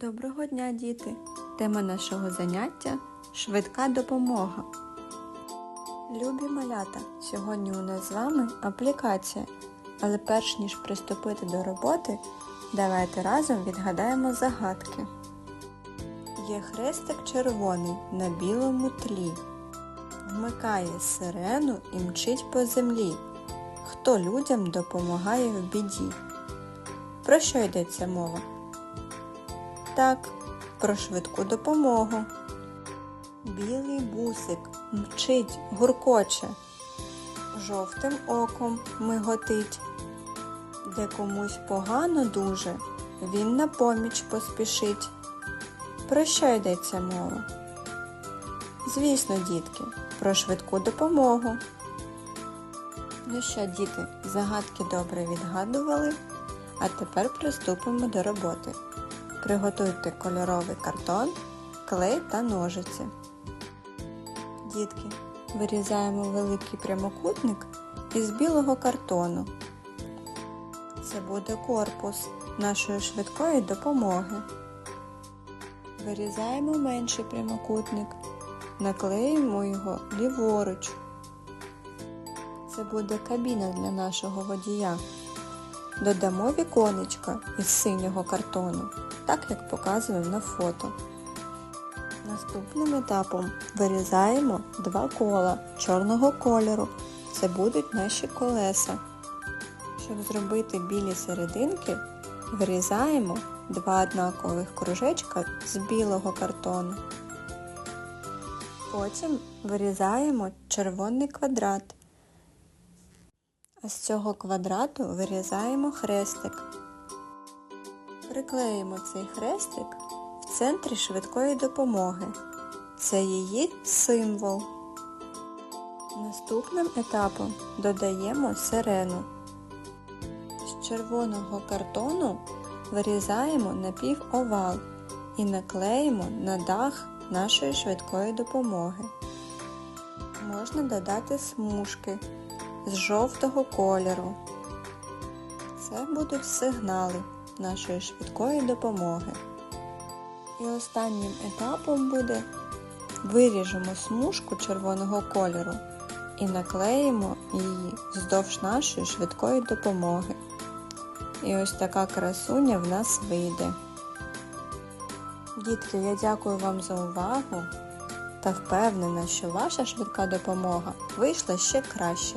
Доброго дня, діти! Тема нашого заняття швидка допомога. Любі малята! Сьогодні у нас з вами аплікація. Але перш ніж приступити до роботи, давайте разом відгадаємо загадки. Є хрестик червоний на білому тлі. Вмикає сирену і мчить по землі. Хто людям допомагає в біді? Про що йдеться мова? Так, про швидку допомогу. Білий бусик мчить, гуркоче, жовтим оком миготить. Де комусь погано дуже, він на поміч поспішить. Про що йдеться мова? Звісно, дітки, про швидку допомогу. Ну що, діти, загадки добре відгадували, а тепер приступимо до роботи. Приготуйте кольоровий картон, клей та ножиці. Дітки, вирізаємо великий прямокутник із білого картону. Це буде корпус нашої швидкої допомоги. Вирізаємо менший прямокутник, наклеїмо його ліворуч. Це буде кабіна для нашого водія. Додамо віконечка із синього картону, так як показано на фото. Наступним етапом вирізаємо два кола чорного кольору. Це будуть наші колеса. Щоб зробити білі серединки, вирізаємо два однакових кружечка з білого картону. Потім вирізаємо червоний квадрат. А з цього квадрату вирізаємо хрестик. Приклеїмо цей хрестик в центрі швидкої допомоги. Це її символ. Наступним етапом додаємо сирену. З червоного картону вирізаємо напівовал і наклеїмо на дах нашої швидкої допомоги. Можна додати смужки з жовтого кольору. Це будуть сигнали нашої швидкої допомоги. І останнім етапом буде виріжемо смужку червоного кольору і наклеїмо її вздовж нашої швидкої допомоги. І ось така красуня в нас вийде. Дітки, я дякую вам за увагу та впевнена, що ваша швидка допомога вийшла ще краще.